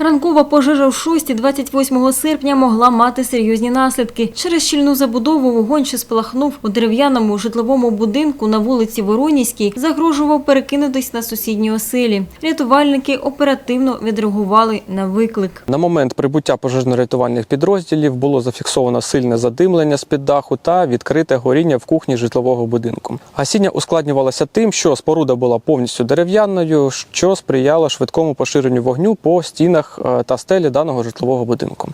Ранкова пожежа в шості 28 серпня могла мати серйозні наслідки. Через щільну забудову вогонь, що спалахнув у дерев'яному житловому будинку на вулиці Воронівській, загрожував перекинутись на сусідні оселі. Рятувальники оперативно відреагували на виклик. На момент прибуття пожежно-рятувальних підрозділів було зафіксовано сильне задимлення з-під даху та відкрите горіння в кухні житлового будинку. Гасіння ускладнювалося тим, що споруда була повністю дерев'яною, що сприяло швидкому поширенню вогню по стінах е, та стелі даного житлового будинку.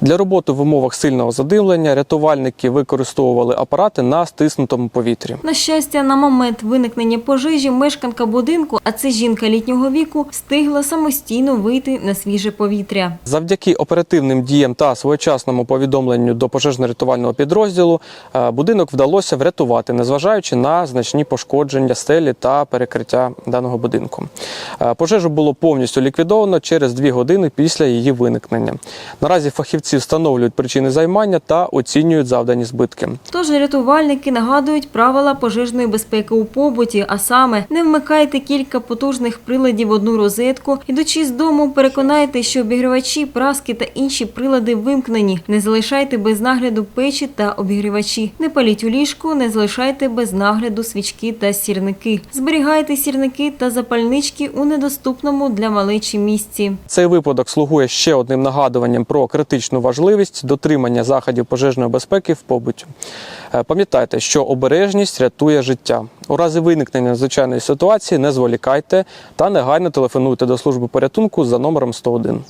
Для роботи в умовах сильного задимлення рятувальники використовували апарати на стиснутому повітрі. На щастя, на момент виникнення пожежі мешканка будинку, а це жінка літнього віку, встигла самостійно вийти на свіже повітря. Завдяки оперативним діям та своєчасному повідомленню до пожежно-рятувального підрозділу е, будинок вдалося врятувати, незважаючи на значні пошкодження стелі та перекриття даного будинку. Е, Пожежу було повністю ліквідовано через дві години після її виникнення. Наразі фахівці встановлюють причини займання та оцінюють завдані збитки. Тож рятувальники нагадують правила пожежної безпеки у побуті, а саме не вмикайте кілька потужних приладів в одну розетку. Ідучи з дому, переконайте, що обігрівачі, праски та інші прилади вимкнені. Не залишайте без нагляду печі та обігрівачі. Не паліть у ліжку, не залишайте без нагляду свічки та сірники. Зберігайте сірники та запальнички у недоступному для малечі місці. Цей випадок слугує ще одним нагадуванням про критичну важливість дотримання заходів пожежної безпеки в побуті. Е, Пам'ятайте, що обережність рятує життя. У разі виникнення звичайної ситуації не зволікайте та негайно телефонуйте до служби порятунку за номером 101.